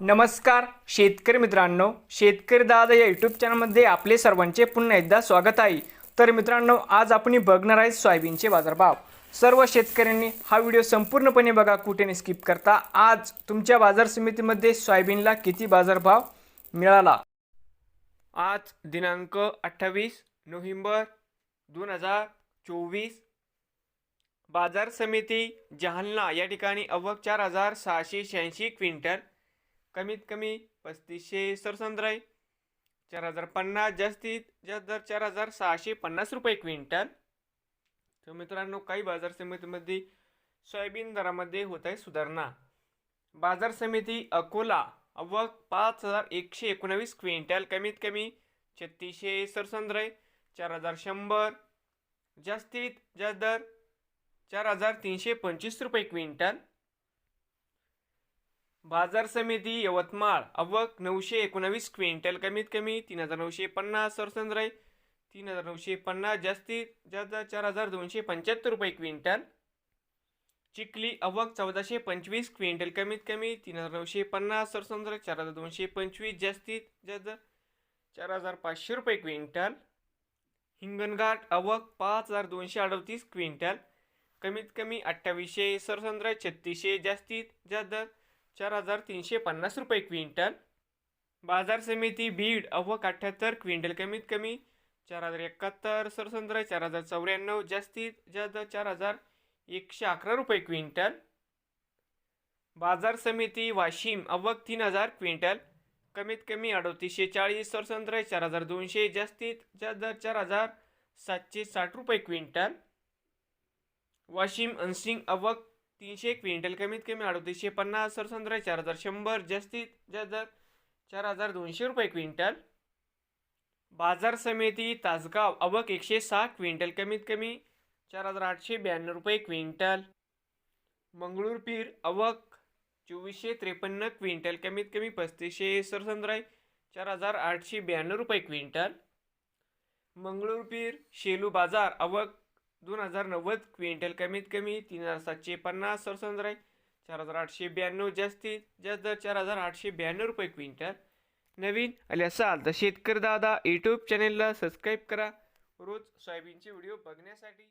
नमस्कार शेतकरी मित्रांनो शेतकरी दादा या यूट्यूब चॅनलमध्ये आपले सर्वांचे पुन्हा एकदा स्वागत आहे. तर मित्रांनो आज आपण बघणार आहे सोयाबीनचे बाजारभाव. सर्व शेतकऱ्यांनी हा व्हिडिओ संपूर्णपणे बघा कुठे स्किप करता. आज तुमच्या बाजार समितीमध्ये सोयाबीनला किती बाजारभाव मिळाला? आज दिनांक अठ्ठावीस नोव्हेंबर दोन हजार चोवीस. बाजार समिती जालना या ठिकाणी अवघ चार हजार सहाशे शहाऐंशी क्विंटल कमीत कमी पस्तीसशे सरसंद्र आहे. चार हजार पन्नास जास्तीत जास्त दर चार हजार सहाशे पन्नास रुपये क्विंटल. तर मित्रांनो काही बाजार समितीमध्ये सोयाबीन दरामध्ये होत आहे सुधारणा. बाजार समिती अकोला अवघ पाच हजार एकशे एकोणावीस क्विंटल कमीत कमी छत्तीसशे सरसंद्र आहे. चार हजार शंभर जास्तीत जास्त दर चार हजार तीनशे पंचवीस रुपये क्विंटल. बाजार समिती यवतमाळ. अवक नऊशे एकोणावीस क्विंटल. कमीत कमी तीन हजार नऊशे पन्नास सरसंद्र तीन हजार नऊशे पन्नास. जास्तीत जास्त चार हजार दोनशे पंच्याहत्तर रुपये क्विंटल. चिखली अवक चौदाशे पंचवीस क्विंटल. कमीत कमी तीन हजार नऊशे पन्नास सरसंद्र चार हजार दोनशे पंचवीस. जास्तीत जास्त चार हजार पाचशे रुपये क्विंटल. हिंगणघाट अवक पाच हजार दोनशे अडतीस क्विंटल. कमीत कमी अठ्ठावीसशे सरसंद्र छत्तीसशे. जास्तीत जास्त चार हजार तीनशे पन्नास रुपये क्विंटल. बाजार समिती बीड अव्वा अठ्ठ्याहत्तर क्विंटल कमीत कमी चार हजार एकाहत्तर सरसंद्र चार हजार चौऱ्याण्णव जास्तीत जास्त चार हजार एकशे अकरा रुपये क्विंटल. बाजार समिती वाशिम अव्वक तीन हजार क्विंटल कमीत कमी अडतीसशे चाळीस सरसंद्र चार हजार दोनशे जास्तीत जास्त चार हजार सातशे साठ रुपये क्विंटल. वाशिम अनसिंग अवक तीनशे क्विंटल कमीत कमी अडतीसशे पन्नास सरसंद्र चार हजार शंभर जास्तीत जास्त चार हजार दोनशे रुपये क्विंटल. बाजार समिती तासगाव अवक एकशे सहा क्विंटल कमीत कमी चार हजार आठशे ब्याण्णव रुपये क्विंटल. मंगळूर पीर अवक चोवीसशे त्रेपन्न क्विंटल कमीत कमी पस्तीसशे सरसंद्राय चार हजार आठशे ब्याण्णव रुपये क्विंटल. मंगळूर पीर शेलू बाजार अवक दोन हजार नव्वद क्विंटल कमीत कमी तीन हजार सातशे पन्नास सरसंद्र आहे चार हजार आठशे ब्याण्णव जास्तीत जास्त दर चार हजार आठशे ब्याण्णव रुपये क्विंटल. नवीन आले असाल तर शेतकरी दादा यूट्यूब चॅनेलला सबस्क्राईब करा. रोज सोयाबीनचे व्हिडिओ बघण्यासाठी